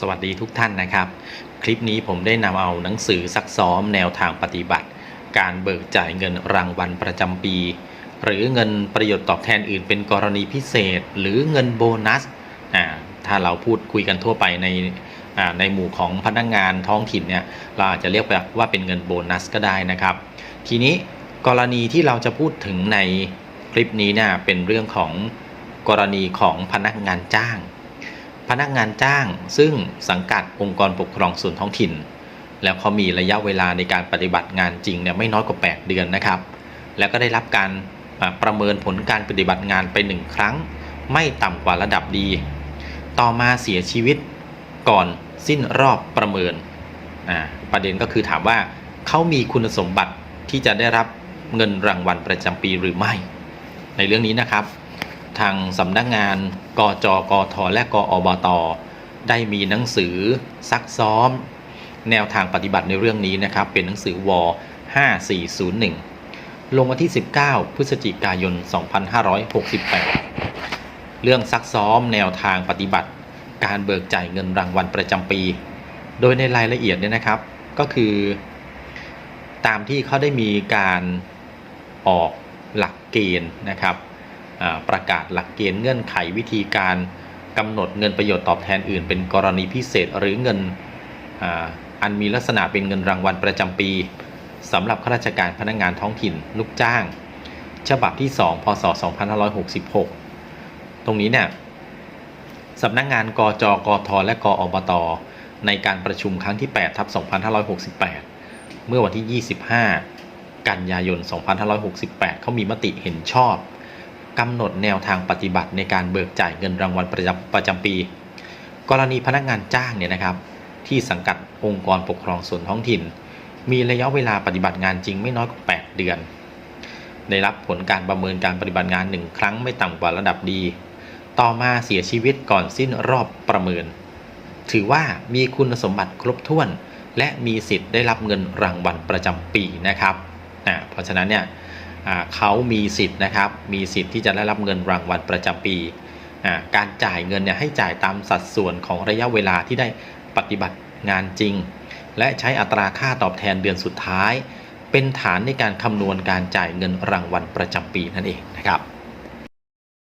สวัสดีทุกท่านนะครับ คลิปนี้ผมได้นำเอาหนังสือซักซ้อมแนวทางปฏิบัติ การเบิกจ่ายเงินรางวัลประจำปี หรือเงินประโยชน์ตอบแทนอื่นเป็นกรณีพิเศษ หรือเงินโบนัสอ่าถ้าเราพูดคุยกันทั่วไปในอ่าในหมู่ของพนักงานท้องถิ่นเนี่ยเราอาจจะเรียกว่าเป็นเงินโบนัสก็ได้นะครับ ทีนี้กรณีที่เราจะพูดถึงในคลิปนี้เนี่ยเป็นเรื่องของกรณีของพนักงานจ้าง พนักงานจ้างซึ่งสังกัดองค์กรปกครองส่วนท้องถิ่น แล้วเขามีระยะเวลาในการปฏิบัติงานจริงเนี่ยไม่น้อยกว่า 8 เดือนนะครับ แล้วก็ได้รับการประเมินผลการปฏิบัติงานไปหนึ่งครั้ง ไม่ต่ำกว่าระดับดี ต่อมาเสียชีวิตก่อนสิ้นรอบประเมิน ประเด็นก็คือถามว่าเขามีคุณสมบัติที่จะได้รับเงินรางวัลประจำปีหรือไม่ ในเรื่องนี้นะครับ ทางสำนักงานกจกทและกอบต ได้มีหนังสือซักซ้อม แนวทางปฏิบัติในเรื่องนี้นะครับ เป็นหนังสือว5401 ลงวันที่ 19 พฤศจิกายน 2568 เรื่องซักซ้อมแนวทางปฏิบัติ การเบิกจ่ายเงินรางวัลประจำปี โดยในรายละเอียดเนี่ยนะครับ ก็คือ ตามที่เขาได้มีการออกหลักเกณฑ์นะครับ ประกาศหลักเกณฑ์เงื่อนไขวิธีการกำหนดเงินประโยชน์ตอบแทนอื่น เป็นกรณีพิเศษหรือเงินอ,อันมีลักษณะเป็นเงินรางวัลประจำปีสำหรับข้าราชการพนักงานท้องถิ่นลูกจ้าง ฉบับที่ 2 พศ 2566 ตรงนี้เนี่ยสำนักงานกจกทและกอบต ในการประชุมครั้งที่ 8 ทับ 2568 เมื่อวันที่ 25 กันยายน 2568 เขามีมติเห็นชอบ กำหนดแนวทางปฏิบัติในการเบิกจ่ายเงินรางวัลประจำประจำปี กรณีพนักงานจ้างเนี่ยนะครับ ที่สังกัดองค์กรปกครองส่วนท้องถิ่น มีระยะเวลาปฏิบัติงานจริงไม่น้อยกว่า8เดือน ได้รับผลการประเมินการปฏิบัติงานหนึ่งครั้งไม่ต่ำกว่าระดับดี ต่อมาเสียชีวิตก่อนสิ้นรอบประเมิน ถือว่ามีคุณสมบัติครบถ้วน และมีสิทธิ์ได้รับเงินรางวัลประจำปีนะครับเพราะฉะนั้นเนี่ย เขามีสิทธิ์นะครับ มีสิทธิ์ที่จะได้รับเงินรางวัลประจำปี การจ่ายเงินเนี่ยให้จ่ายตามสัดส่วนของระยะเวลาที่ได้ปฏิบัติงานจริง และใช้อัตราค่าตอบแทนเดือนสุดท้าย เป็นฐานในการคำนวณการจ่ายเงินรางวัลประจำปีนั่นเองนะครับ